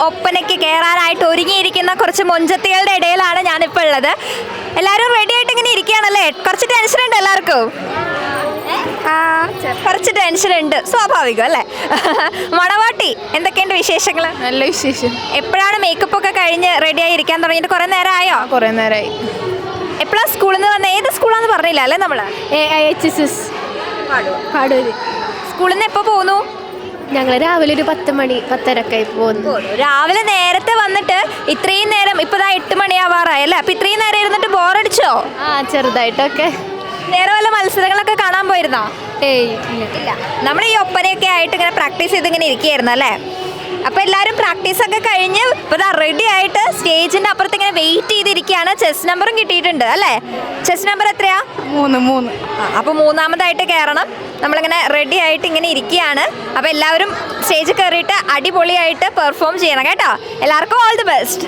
ആയിട്ട് ഒരുങ്ങിയിരിക്കുന്ന കുറച്ച് മൊഞ്ചത്തികളുടെ ഇടയിലാണ് ഞാനിപ്പോൾ ഉള്ളത്. എല്ലാവരും റെഡി ആയിട്ട് ഇങ്ങനെ ഇരിക്കുകയാണല്ലേ? കുറച്ച് ടെൻഷൻ ഉണ്ട് എല്ലാവർക്കും. കുറച്ച് ടെൻഷൻ ഉണ്ട്. സ്വാഭാവികം അല്ലേ? മണവാട്ടി എന്തൊക്കെയുണ്ട് വിശേഷങ്ങൾ നല്ല വിശേഷം. എപ്പോഴാണ് മേക്കപ്പ് ഒക്കെ കഴിഞ്ഞ് റെഡി ആയി ഇരിക്കാൻ തുടങ്ങിയിട്ട്? കുറേ നേരമായോ? കുറെ നേരമായി. എപ്പോഴാണ് സ്കൂളിൽ നിന്ന് വന്ന? ഏത് സ്കൂളാന്ന് പറഞ്ഞില്ല അല്ലേ നമ്മൾ സ്കൂളിൽ നിന്ന് എപ്പോൾ പോകുന്നു ഞങ്ങൾ രാവിലെ ഒരു പത്ത് മണി പത്തരക്കായി പോകുന്നു രാവിലെ നേരത്തെ വന്നിട്ട് ഇത്രയും നേരം ഇപ്പൊ എട്ട് മണിയാവാറായി അല്ലേ? അപ്പൊ ഇത്രയും നേരം ഇരുന്നിട്ട് ബോറടിച്ചോ? ആ ചെറുതായിട്ടൊക്കെ. നേരെ വല്ല മത്സരങ്ങളൊക്കെ കാണാൻ പോയിരുന്നോ? ഏയ് ഇല്ല. ഇല്ല. നമ്മൾ ഈ ഒപ്പനയൊക്കെ ആയിട്ട് ഇങ്ങനെ പ്രാക്ടീസ് ചെയ്ത് ഇങ്ങനെ ഇരിക്കുകയായിരുന്നു അല്ലേ? അപ്പൊ എല്ലാവരും പ്രാക്ടീസ് ഒക്കെ കഴിഞ്ഞ് ഇപ്പൊ റെഡി ആയിട്ട് സ്റ്റേജിന്റെ അപ്പുറത്ത് ഇങ്ങനെ വെയിറ്റ് ചെയ്തിരിക്കുകയാണ് ചെസ് നമ്പറും കിട്ടിയിട്ടുണ്ട് അല്ലേ? ചെസ് നമ്പർ എത്രയാ? മൂന്ന് മൂന്ന്. അപ്പോൾ അപ്പൊ മൂന്നാമതായിട്ട് കയറണം നമ്മളിങ്ങനെ റെഡി ആയിട്ട് ഇങ്ങനെ ഇരിക്കുകയാണ് അപ്പോൾ എല്ലാവരും സ്റ്റേജിൽ കയറിയിട്ട് അടിപൊളിയായിട്ട് പെർഫോം ചെയ്യണം കേട്ടോ. എല്ലാവർക്കും ഓൾ ദി ബെസ്റ്റ്